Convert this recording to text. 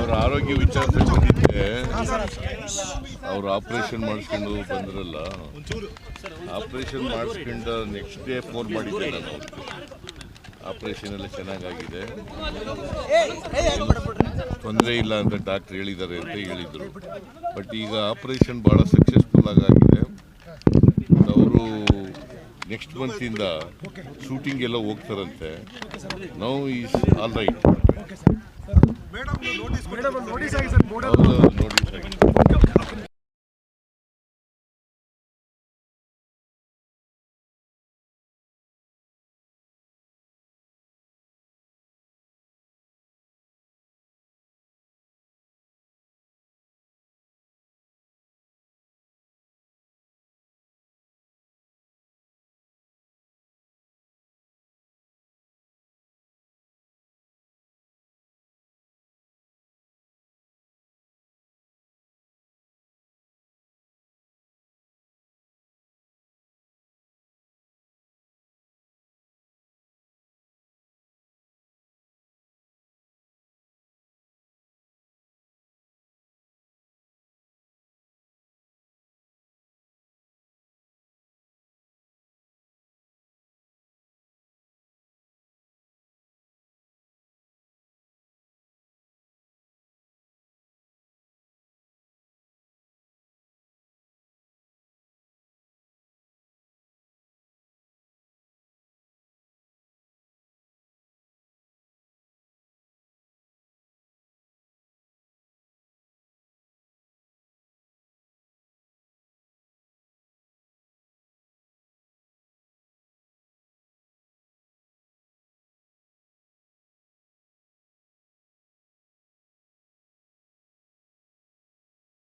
ಅವ್ರ ಆರೋಗ್ಯ ವಿಚಾರದಲ್ಲಿ ಬಂದಿದ್ದೆ. ಅವ್ರು ಆಪರೇಷನ್ ಮಾಡಿಸ್ಕೊಂಡು ಬಂದ್ರಲ್ಲ. ಆಪರೇಷನ್ ಮಾಡಿಸ್ಕೊಂಡು ನೆಕ್ಸ್ಟ್ ಡೇ ಫೋನ್ ಮಾಡಿದ್ದೆ ನಾನು ಆಪರೇಷನ್ ಎಲ್ಲ ಚೆನ್ನಾಗಾಗಿದೆ. ತೊಂದರೆ ಇಲ್ಲ ಅಂತ ಡಾಕ್ಟ್ರ್ ಹೇಳಿದ್ದಾರೆ ಅಂತ ಹೇಳಿದರು. ಬಟ್ ಈಗ ಆಪರೇಷನ್ ಭಾಳ ಸಕ್ಸಸ್ಫುಲ್ ಆಗಾಗಿದೆ. ಅವರು ನೆಕ್ಸ್ಟ್ ಮಂತಿಂದ ಶೂಟಿಂಗ್ ಎಲ್ಲ ಹೋಗ್ತಾರಂತೆ. ನಾವು is all right madam notice madam notice ಆಗಿ ಸರ್ ಹೌದು ನೋಟಿಸ್ ಆಗಿದೆ